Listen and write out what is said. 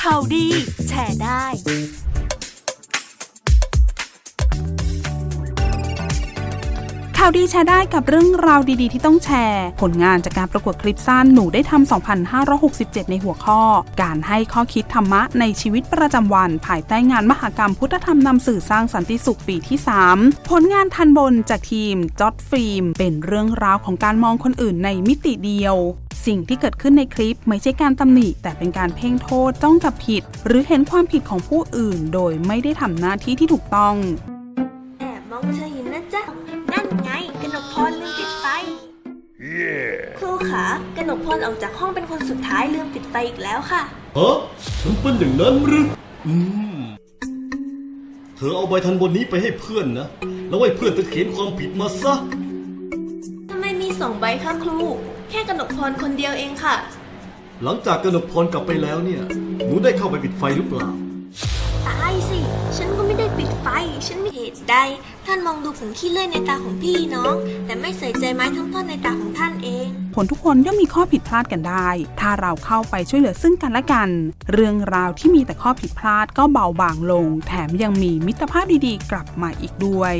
ข่าวดี แชร์ได้ ข่าวดีแชร์ได้กับเรื่องราวดีๆ ที่ต้องแชร์ ผลงานจากการประกวดคลิปสั้นหนูได้ทำ 2,567 ในหัวข้อ การให้ข้อคิดธรรมะในชีวิตประจำวัน ภายใต้งานมหกรรมพุทธธรรมนำสื่อสร้างสันติสุขปีที่ 3 ผลงานทันบนจากทีมจอดฟิล์ม เป็นเรื่องราวของการมองคนอื่นในมิติเดียว สิ่งที่เกิดขึ้นในคลิปไม่ใช่การตำหนิ แต่เป็นการเพ่งโทษจ้องจับผิด หรือเห็นความผิดของผู้อื่น โดยไม่ได้ทำหน้าที่ที่ถูกต้อง แอบมองเธออยู่นะจ๊ะ นั่นไงกนกพรลืมปิดไฟ ครูขากนกพรออกจากห้องเป็นคนสุดท้ายลืมปิดไฟอีกแล้วค่ะ ฮะมันเป็นอย่างนั้นหรืออืม เธอเอาใบทันบนนี้ไปให้เพื่อนนะ แล้วให้เพื่อนเธอเขียนความผิดมาซะ ทำไมมีสองใบคะครู แค่กนกพรคนเดียวเองค่ะ หลังจากกนกพรกลับไปแล้วเนี่ย หนูได้เข้าไปปิดไฟหรือเปล่า ตายสิ ฉันก็ไม่ได้ปิดไฟ ฉันไม่เหตุใด ท่านมองดูผงขี้เลื่อยในตาของพี่น้อง แต่ไม่ใส่ใจไม้ทั้งต้นในตาของท่านเอง ผลทุกคนย่อมมีข้อผิดพลาดกันได้ ถ้าเราเข้าไปช่วยเหลือซึ่งกันและกัน เรื่องราวที่มีแต่ข้อผิดพลาดก็เบาบางลง แถมยังมีมิตรภาพดีๆ กลับมาอีกด้วย